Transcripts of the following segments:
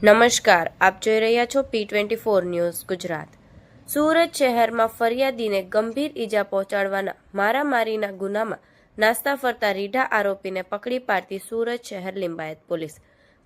નમસ્કાર, આપ જોઈ રહ્યા છો P twenty four news Gujarat. Surat શહેરમાં ફરિયાદીને ગંભીર ઈજા પહોંચાડવાના મારામારીના ગુનામાં નાસ્તા ફરતા રીઢા આરોપીને પકડી પાડતી સુરત શહેર લિંબાયત પોલીસ.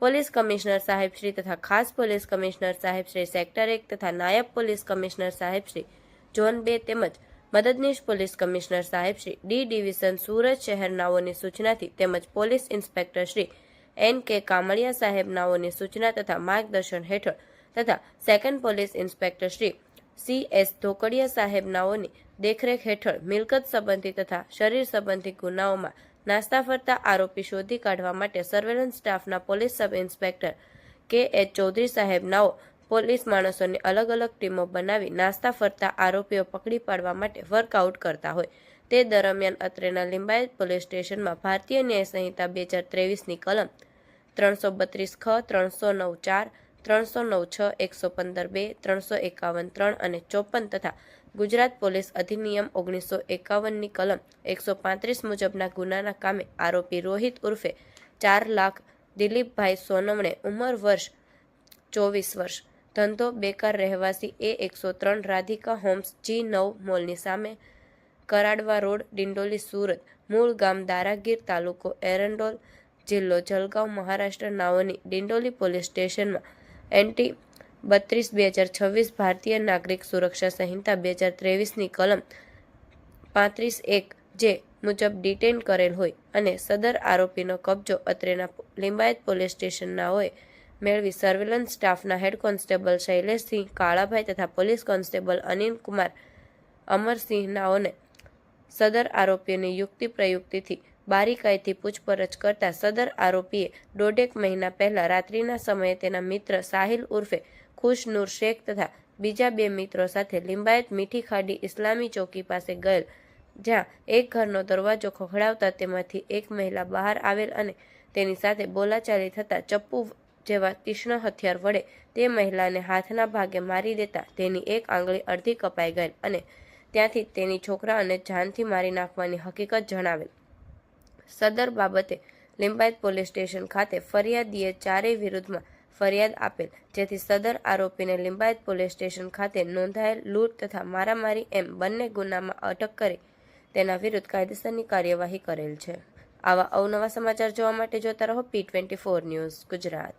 પોલીસ કમિશનર સાહેબશ્રી તથા ખાસ પોલીસ કમિશનર સાહેબશ્રી સેક્ટર એક તથા નાયબ પોલીસ કમિશનર સાહેબશ્રી ઝોન બે તેમજ મદદનીશ પોલીસ કમિશનર સાહેબશ્રી ડી ડિવિઝન સુરત શહેરનાઓની સૂચનાથી તેમજ પોલીસ ઇન્સ્પેક્ટર શ્રી એન કે કામળિયા સાહેબ નાઓની સૂચના તથા માર્ગદર્શન હેઠળ તથા second police inspector Shri C S Dhokadiya સાહેબ નાઓની દેખરેખ હેઠળ મિલકત સંબંધી તથા શરીર સંબંધી ગુનાઓમાં નાસ્તા ફરતા આરોપી શોધી કાઢવા માટે સર્વેલન્સ સ્ટાફના police sub inspector K H Chaudhary સાહેબ નાઓ પોલીસ માણસોની અલગ અલગ ટીમો બનાવી નાસ્તા ફરતા આરોપીઓ પકડી પાડવા માટે વર્કઆઉટ કરતા હોય. તે દરમિયાન અત્રેના લિંબાયત પોલીસ સ્ટેશનમાં ભારતીય ન્યાય સંહિતા બે હજાર ત્રેવીસની કલમ ત્રણસો બત્રીસ ખ, ત્રણસો નવ ચાર, ત્રણસો નવ છ, એકસો પંદર બે, ત્રણસો એકાવન ત્રણ અને ચોપન તથા ગુજરાત પોલીસ અધિનિયમ ઓગણીસો એકાવનની કલમ એકસો પાંત્રીસ મુજબના ગુનાના કામે આરોપી રોહિત ઉર્ફે ચાર લાખ દિલીપભાઈ સોનમણે ઉંમર વર્ષ ચોવીસ વર્ષ, ધંધો બેકાર રહેવાસી એ એકસો ત્રણ રાધિકા હોમ્સ જી નવ મોલની સામે કરાડવા રોડ, ડિંડોલી સુરત, મૂળ ગામ દારાગીર તાલુકો, એરંડોલ જિલ્લો, જલગાંવ, મહારાષ્ટ્ર નાઓની ડિંડોલી પોલીસ સ્ટેશનમાં એન્ટી બત્રીસ બે હજાર છવ્વીસ ભારતીય નાગરિક સુરક્ષા સંહિતા બે હજાર ત્રેવીસની કલમ પાંત્રીસ એક જે મુજબ ડિટેન કરેલ હોય અને સદર આરોપીનો કબજો અત્રેના લિંબાયત પોલીસ સ્ટેશનના હોય, મેળવી સર્વેલન્સ સ્ટાફના હેડ કોન્સ્ટેબલ શૈલેષસિંહ કાળાભાઈ તથા પોલીસ કોન્સ્ટેબલ અનિલ કુમાર અમરસિંહ નાઓને સદર આરોપીઓની યુક્તિ પ્રયુક્તિથી બારીકાઈથી પૂછપરછ કરતા સદર આરોપીએ દોઢેક મહિના પહેલા રાત્રિના સમયે તેના મિત્ર સાહિલ ઉર્ફે ખુશ નૂર શેખ તથા બીજા બે મિત્રો સાથે લિંબાયત મીઠી ખાડી ઇસ્લામી ચોકી પાસે ગયેલ, જ્યાં એક ઘરનો દરવાજો ખખડાવતા તેમાંથી એક મહિલા બહાર આવેલ અને તેની સાથે બોલાચાલી થતા ચપ્પુ જેવા તીક્ષ્ણ હથિયાર વડે તે મહિલાને હાથના ભાગે મારી દેતા તેની એક આંગળી અડધી કપાઈ ગયેલ અને ત્યાંથી તેની છોકરા અને જાનથી મારી નાખવાની હકીકત જણાવેલ. સદર બાબતે લિંબાયત પોલીસ સ્ટેશન ખાતે ફરિયાદીએ ચારેય વિરુદ્ધમાં ફરિયાદ આપેલ, જેથી સદર આરોપીને લિંબાયત પોલીસ સ્ટેશન ખાતે નોંધાયેલ લૂંટ તથા મારામારી એમ બંને ગુનામાં અટક કરી તેના વિરુદ્ધ કાયદેસરની કાર્યવાહી કરેલ છે. આવા અવનવા સમાચાર જોવા માટે જોતા રહો P twenty four news Gujarat.